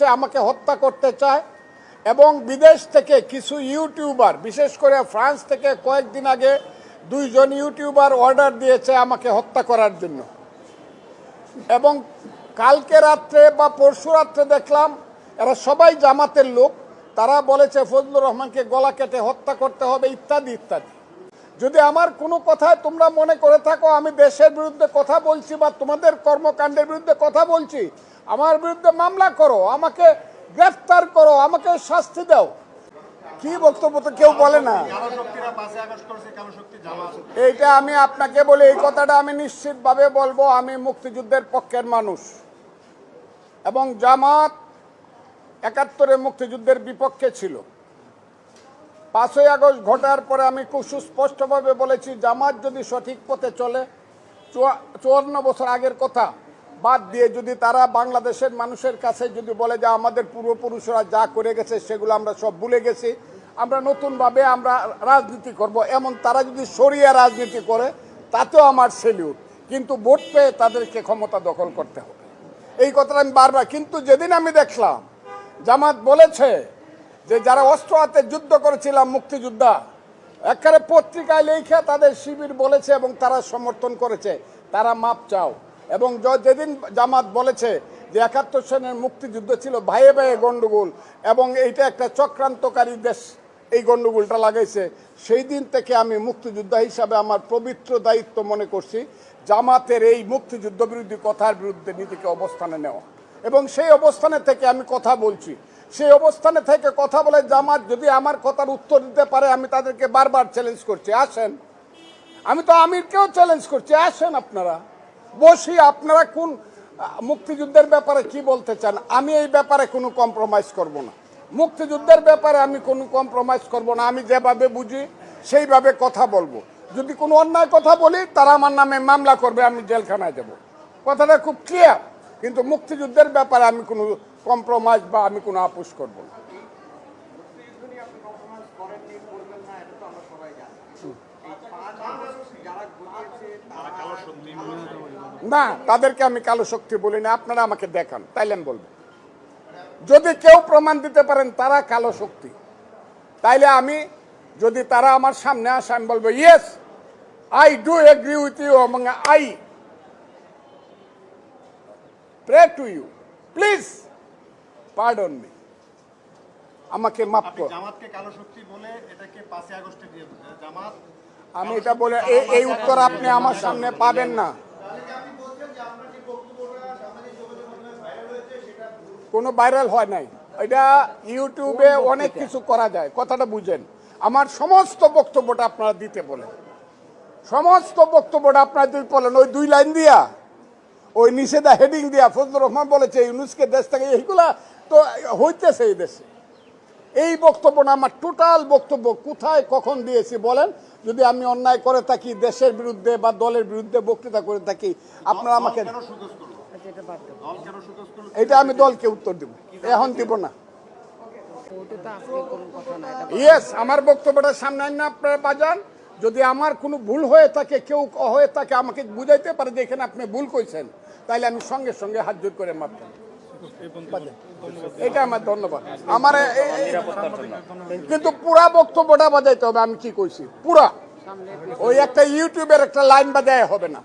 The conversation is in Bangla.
আমাকে হত্যা করতে চায়। এবং বিদেশ থেকে কিছু ইউটিউবার, বিশেষ করে ফ্রান্স থেকে কয়েকদিন আগে দুইজন ইউটিউবার অর্ডার দিয়েছে আমাকে হত্যা করার জন্য। এবং কালকে রাত্রে বা পরশু রাত্রে দেখলাম, এরা সবাই জামাতের লোক, তারা বলেছে, ফজলুর রহমানকে গলা কেটে হত্যা করতে হবে, ইত্যাদি ইত্যাদি। যদি আমার কোনো কথায় তোমরা মনে করে থাকো, আমি দেশের বিরুদ্ধে কথা বলছি বা তোমাদের কর্মকাণ্ডের বিরুদ্ধে কথা বলছি আমার বিরুদ্ধে মামলা করো আমাকে গ্রেফতার করো আমাকে শাস্তি দাও। কি বক্তব্য তো কেউ বলে না। এইটা আমি আপনাকে বলি এই কথাটা আমি নিশ্চিতভাবে বলব আমি মুক্তিযুদ্ধের পক্ষের মানুষ। এবং জামাত একাত্তরে মুক্তিযুদ্ধের বিপক্ষে ছিল। পাঁচই আগস্ট ঘটার পরে আমি খুব সুস্পষ্টভাবে বলেছি জামাত যদি সঠিক পথে চলে চুয়া- চুয়ান্ন বছর আগের কথা বাদ দিয়ে যদি তারা বাংলাদেশের মানুষের কাছে যদি বলে যে আমাদের পূর্বপুরুষরা যা করে গেছে সেগুলো আমরা সব ভুলে গেছি, আমরা নতুনভাবে আমরা রাজনীতি করব। এমন তারা যদি সরিয়া রাজনীতি করে, তাতেও আমার সেলিউট কিন্তু ভোট পেয়ে তাদেরকে ক্ষমতা দখল করতে হবে। এই কথাটা আমি বারবার, কিন্তু যেদিন আমি দেখলাম, জামাত বলেছে যে যারা অস্ত্র হাতে যুদ্ধ করেছিলাম, মুক্তিযোদ্ধা একেবারে পত্রিকায় লেখা তাদের শিবির বলেছে এবং তারা সমর্থন করেছে, তারা মাপ চাও। এবং যেদিন জামাত বলেছে যে একাত্তর সনের মুক্তিযুদ্ধ ছিল ভাইয়ে ভাইয়ে গণ্ডগোল, এবং এইটা একটা চক্রান্তকারী দেশ এই গণ্ডগোলটা লাগাইছে, সেই দিন থেকে আমি মুক্তিযোদ্ধা হিসাবে আমার পবিত্র দায়িত্ব মনে করছি, জামাতের এই মুক্তিযুদ্ধ বিরোধী কথার বিরুদ্ধে নীতিকে অবস্থানে নেওয়া। এবং সেই অবস্থানে থেকে আমি কথা বলছি। সেই অবস্থানে থেকে কথা বলে জামাত যদি আমার কথার উত্তর দিতে পারে, আমি তাদেরকে বারবার চ্যালেঞ্জ করছি। আসেন। আমি তো আমিরকেও চ্যালেঞ্জ করছি। আসেন আপনারা। বসি, আপনারা কোন মুক্তিযুদ্ধের ব্যাপারে কি বলতে চান? আমি এই ব্যাপারে কোনো কম্প্রোমাইজ করব না। মুক্তিযুদ্ধের ব্যাপারে আমি কোনো কম্প্রোমাইজ করব না। আমি যেভাবে বুঝি, সেইভাবে কথা বলব। যদি কোনো অন্যায় কথা বলি, তারা আমার নামে মামলা করবে, আমি জেলখানায় দেব কথাটা খুব ক্লিয়ার কিন্তু মুক্তিযুদ্ধের ব্যাপারে আমি কোনো কম্প্রোমাইজ বা আমি কোনো আপোষ করব না। শক্তি না তাদেরকে আমি কালো শক্তি বলি না আপনারা আমাকে দেখান তাইলে আমি বলব। যদি কেউ প্রমাণ দিতে পারেন তারা কালো শক্তি তাইলে আমি যদি তারা আমার সামনে আসে আমি বলব yes I do agree with you এবং I pray to you please pardon me আমাকে মাফ কর। জামাতকে কালো শক্তি বলে এটাকে পাঁচই আগস্টে দিয়ে জামাত আমি এটা বলে এই উত্তর আপনি আমার সামনে পাবেন না। কোনো ভাইরাল হয় নাই। এটা ইউটিউবে অনেক কিছু করা যায়। কথাটা বুঝেন। আমার সমস্ত বক্তব্যটা আপনারা দিতে বলেন। সমস্ত বক্তব্যটা আপনারা দিতে বলেন ওই দুই লাইন দিয়া ওই নিষেধা হেডিং দিয়া ফজলুর রহমান বলেছে ইউনুসকে দেশ থেকে এইগুলা তো হইতেছে এই দেশে। এই বক্তব্য না আমার টোটাল বক্তব্য কোথায় কখন দিয়েছি বলেন? যদি আমি অন্যায় করে থাকি দেশের বিরুদ্ধে বা দলের বিরুদ্ধে বক্তৃতা করে থাকি আপনারা আমাকে করল এটা আমি দলকে উত্তর দেব। এখন দিব না। না ইয়েস আমার বক্তব্যটা সামনে আইন আপনারা বাজান। যদি আমার কোনো ভুল হয়ে থাকে কেউ হয়ে থাকে আমাকে বুঝাইতে পারে যে এখানে আপনি ভুল কইছেন। তাইলে আমি সঙ্গে সঙ্গে হাত জোর করে মাপ এটা আমার ধন্যবাদ। আমার কিন্তু পুরা বক্তব্যটা বাজাইতে হবে আমি কি কইছি? পুরা। ওই একটা ইউটিউবের একটা লাইন বাজায় হবে না।